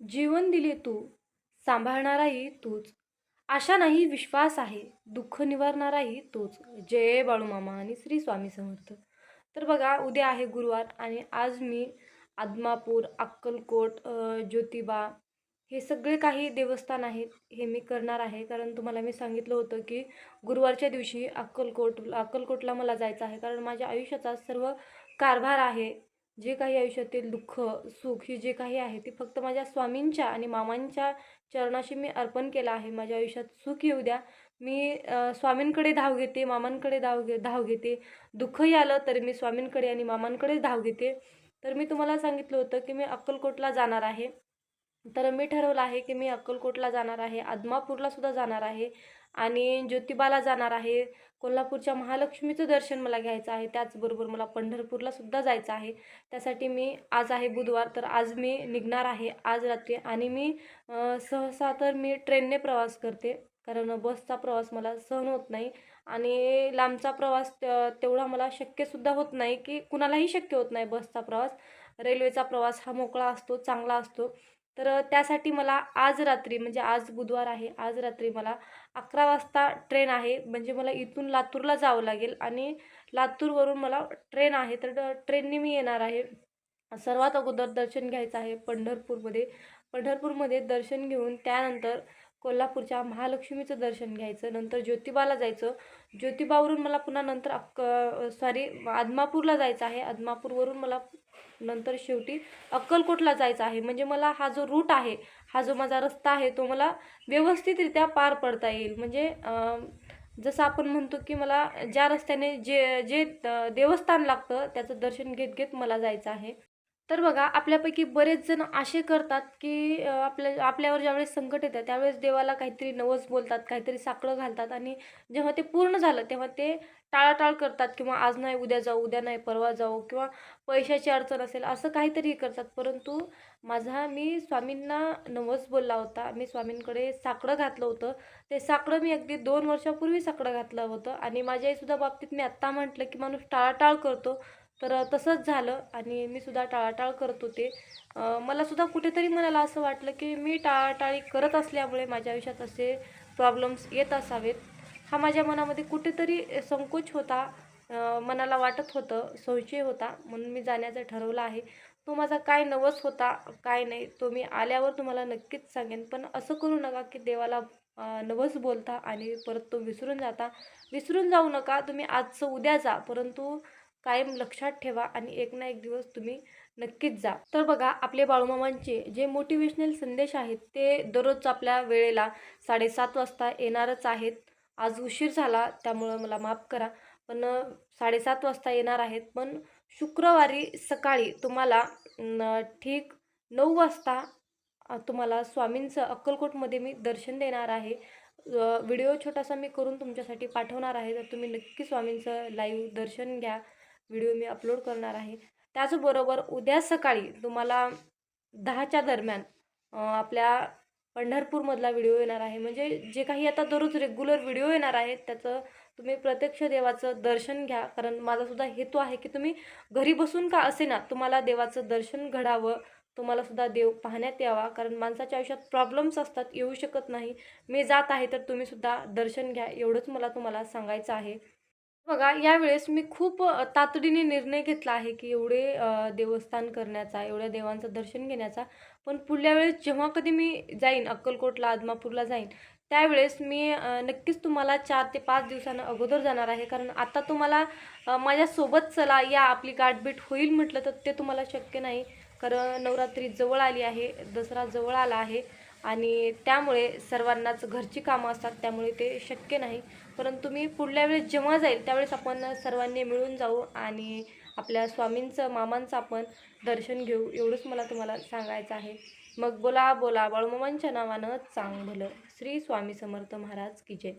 जीवन दिले तू सांभाळणाराही तूच. आशा नाही विश्वास आहे दुःख निवारणाराही तोच. जय बाळूमामा आणि श्री स्वामी समर्थ. तर बघा उद्या आहे गुरुवार आणि आज मी आदमापूर अक्कलकोट ज्योतिबा हे सगळे काही देवस्थान आहेत हे मी करणार आहे. कारण तुम्हाला मी सांगितलं होतं की गुरुवारच्या दिवशी अक्कलकोट अक्कलकोटला मला जायचं आहे. कारण माझ्या आयुष्याचा सर्व कारभार आहे. जे काही आयुष्यातील दुःख सुख ही जे काही आहे ते फक्त माझ्या स्वामींच्या आणि मामांच्या चरणाशी मी अर्पण केलं आहे. माझ्या आयुष्यात सुख येऊ द्या. मी स्वामींकडे धाव घेते मामांकडे धाव घे धाव घेते. दुःखही आलं तरी मी स्वामींकडे आणि मामांकडेच धाव घेते. तर मी तुम्हाला सांगितलं होतं की मी अक्कलकोटला जाणार आहे. तर मी ठरवलं आहे की मी अक्कलकोटला जाणार आहे. आदमापूरला सुद्धा जाणार आहे. आणि ज्योतिबाला जाणार आहे. कोल्हापूरच्या महालक्ष्मीचं दर्शन मला घ्यायचं आहे. त्याचबरोबर मला पंढरपूरला सुद्धा जायचं आहे. त्यासाठी मी आज आहे बुधवार. तर आज मी निघणार आहे आज रात्री आणि मी सहसा तर मी ट्रेनने प्रवास करते. कारण बसचा प्रवास मला सहन होत नाही. आणि लांबचा प्रवास तेवढा मला शक्यसुद्धा होत नाही की कुणालाही शक्य होत नाही बसचा प्रवास. रेल्वेचा प्रवास हा मोकळा असतो चांगला असतो. तर त्यासाठी मला आज रात्री म्हणजे आज बुधवार आहे आज रात्री मला अकरा वाजता ट्रेन आहे. म्हणजे मला इथून लातूरला जावं लागेल आणि लातूरवरून मला ट्रेन आहे. तर ट्रेनने मी येणार आहे. सर्वात अगोदर दर्शन घ्यायचं आहे पंढरपूरमध्ये. पंढरपूरमध्ये दर्शन घेऊन त्यानंतर कोल्हापूरच्या महालक्ष्मीचं दर्शन घ्यायचं नंतर ज्योतिबाला जायचं. ज्योतिबावरून मला पुन्हा नंतर अक्क सॉरी आदमापूरला जायचं आहे. आदमापूरवरून मला नंतर शेवटी अक्कलकोटला जायचं आहे. म्हणजे मला हा जो रूट आहे हा जो माझा रस्ता आहे तो मला व्यवस्थितरित्या पार पडता येईल. म्हणजे जसं आपण म्हणतो की मला ज्या रस्त्याने जे जे देवस्थान लागतं त्याचं दर्शन घेत घेत मला जायचं आहे. तर बघा आपल्यापैकी बरेच जण असे करतात की आपल्या आपल्यावर ज्यावेळेस संकट येतं त्यावेळेस देवाला काहीतरी नवस बोलतात काहीतरी साकडं घालतात आणि जेव्हा ते पूर्ण झालं तेव्हा ते टाळाटाळ करतात किंवा आज नाही उद्या जाऊ उद्या नाही परवा जाऊ किंवा पैशाची अडचण असेल असं काहीतरी करतात. परंतु माझा मी स्वामींना नवस बोलला होता मी स्वामींकडे साकडं घातलं होतं. ते साकडं मी अगदी दोन वर्षापूर्वी साकडं घातलं होतं आणि माझ्या आईसुद्धा बाबतीत मी आत्ता म्हटलं की माणूस टाळाटाळ करतो. तर तसंच झालं आणि मी सुद्धा टाळाटाळ करत होते. मलासुद्धा मला सुद्धा कुठेतरी मनाला असं वाटलं की मी टाळाटाळी करत असल्यामुळे माझ्या आयुष्यात असे प्रॉब्लेम्स येत असावेत. हा माझ्या मनामध्ये कुठेतरी संकोच होता मनाला वाटत होतं संशय होता. म्हणून मी जाण्याचं ठरवलं आहे. तो माझा काय नवस होता काय नाही तो मी आल्यावर तुम्हाला नक्कीच सांगेन. पण असं करू नका की देवाला नवस बोलता आणि परत तो विसरून जाता. विसरून जाऊ नका. तुम्ही आजचं उद्या जा. परंतु कायम लक्षात ठेवा आणि एक ना एक दिवस तुम्ही नक्कीच जा. तर बघा आपले बाळूमामांचे जे मोटिवेशनल संदेश आहेत ते दररोज आपल्या वेळेला साडेसात वाजता येणारच आहेत. आज उशीर झाला त्यामुळं मला माफ करा. पण साडेसात वाजता येणार आहेत. पण शुक्रवारी सकाळी तुम्हाला ठीक नऊ वाजता तुम्हाला स्वामींचं अक्कलकोटमध्ये मी दर्शन देणार आहे. व्हिडिओ छोटासा मी करून तुमच्यासाठी पाठवणार आहे. तर तुम्ही नक्की स्वामींचं लाईव्ह दर्शन घ्या. व्हिडिओ मी अपलोड करणार आहे. त्याचबरोबर उद्या सकाळी तुम्हाला दहाच्या दरम्यान आपल्या पंढरपूरमधला व्हिडिओ येणार आहे. म्हणजे जे काही आता दररोज रेग्युलर व्हिडिओ येणार आहेत त्याचं तुम्ही प्रत्यक्ष देवाचं दर्शन घ्या. कारण माझासुद्धा हेतू आहे की तुम्ही घरी बसून का असे ना तुम्हाला देवाचं दर्शन घडावं तुम्हाला सुद्धा देव पाहण्यात यावा. कारण माणसाच्या आयुष्यात प्रॉब्लेम्स असतात येऊ शकत नाही. मी जात आहे तर तुम्हीसुद्धा दर्शन घ्या एवढंच मला तुम्हाला सांगायचं आहे. बघा यावेळेस मी खूप तातडीने निर्णय घेतला आहे की एवढे देवस्थान करण्याचा एवढ्या देवांचं दर्शन घेण्याचा. पण पुढल्या वेळेस जेव्हा कधी मी जाईन अक्कलकोटला आदमापूरला जाईन त्यावेळेस मी नक्कीच तुम्हाला चार ते पाच दिवसानं अगोदर जाणार आहे. कारण आता तुम्हाला माझ्यासोबत चला या आपली गाठभेट होईल म्हटलं तर ते तुम्हाला शक्य नाही. कारण नवरात्री जवळ आली आहे दसरा जवळ आला आहे. आणि त्यामुळे सर्वांनाच घरची कामं असतात त्यामुळे ते शक्य नाही. परंतु मी पुढल्या वेळेस जेव्हा जाईल त्यावेळेस आपण सर्वांनी मिळून जाऊ आणि आपल्या स्वामींचं मामांचं आपण दर्शन घेऊ एवढंच मला तुम्हाला सांगायचं आहे. मग बोला बोला बाळूमामांच्या नावानं चांग भलं श्री स्वामी समर्थ महाराज की जय.